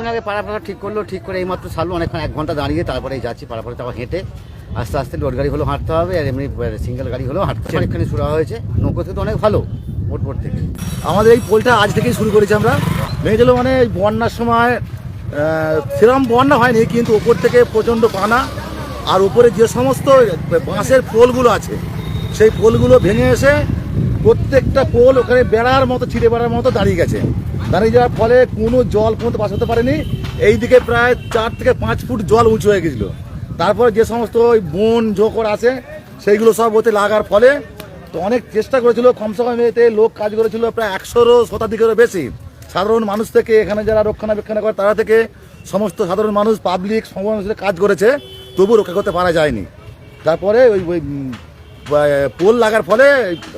কিছুক্ষণ আগে পাড়াপাড়া ঠিক করল ঠিক করে এইমাত্র ছাড়লো অনেকক্ষণ এক ঘণ্টা দাঁড়িয়ে তারপরে যাচ্ছি পাড়াপাড়া তারপর হেঁটে। আস্তে আস্তে লোড গাড়ি হলেও হাঁটতে হবে আর এমনি সিঙ্গেল গাড়ি হলেও হাঁটতে হবে। অনেকখানি শুরু হয়েছে নৌকো থেকে তো অনেক ভালো মোটপোট থেকে। আমাদের এই পোলটা আজ থেকেই শুরু করেছি আমরা। ভেঙেছিল মানে বন্যার সময় সেরকম বন্যা হয়নি কিন্তু ওপর থেকে প্রচণ্ড পানা আর উপরে যে সমস্ত বাঁশের পোলগুলো আছে সেই পোলগুলো ভেঙে এসে প্রত্যেকটা পোল ওখানে বেড়ার মতো ছিঁড়ে বেড়ার মতো দাঁড়িয়ে গেছে। দাঁড়িয়ে যাওয়ার ফলে কোনো জল পর্যন্ত পাস হতে পারেনি। এইদিকে প্রায় চার থেকে পাঁচ ফুট জল উঁচু হয়ে গেছিল। তারপরে যে সমস্ত ওই বন জোকর আছে, সেইগুলো সব ওতে লাগার ফলে তো অনেক চেষ্টা করেছিল। কমসে কম এতে লোক কাজ করেছিল প্রায় একশোরও শতাধিকেরও বেশি। সাধারণ মানুষ থেকে এখানে যারা রক্ষণাবেক্ষণ করে, তারা থেকে সমস্ত সাধারণ মানুষ পাবলিক সমস্ত কাজ করেছে তবু রক্ষা করতে পারা যায়নি। তারপরে ওই ওই পোল লাগার ফলে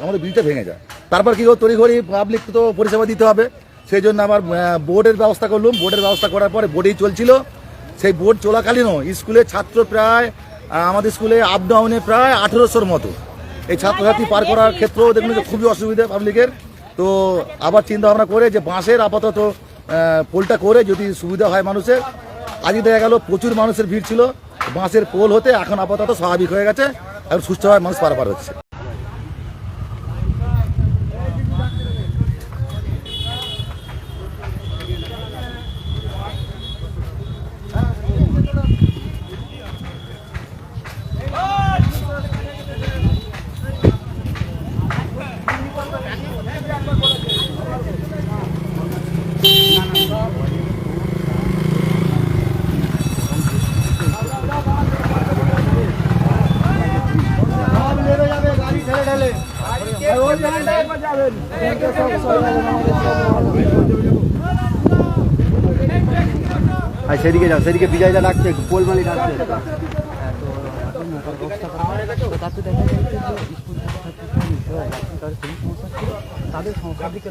আমাদের ব্রিজটা ভেঙে যায়। তারপর কী তড়ি ঘড়ি পাবলিক তো পরিষেবা দিতে হবে। সেই জন্য আহ, বোর্ডের ব্যবস্থা করলাম। বোর্ডের ব্যবস্থা করার পরে বোর্ডেই চলছিল। সেই বোর্ড চলাকালীনও স্কুলের ছাত্র প্রায় আমাদের স্কুলে আপ ডাউনে প্রায় আঠেরোশোর মতো। এই ছাত্রছাত্রী পার করার ক্ষেত্রেও দেখুন যে খুবই অসুবিধা পাবলিকের। তো আবার চিন্তা ভাবনা করে যে বাঁশের আপাতত পোলটা করে যদি সুবিধা হয় মানুষের। আজকে দেখা গেল প্রচুর মানুষের ভিড় ছিল। বাঁশের পোল হতে এখন আপাতত স্বাভাবিক হয়ে গেছে। এখন সুস্থভাবে মানুষ পারাপার হচ্ছে। আর সেদিকে যাও সেদিকে বিজয়দা ডাকছে পোলমালি ডাকছে। তাদের সংসার দিকে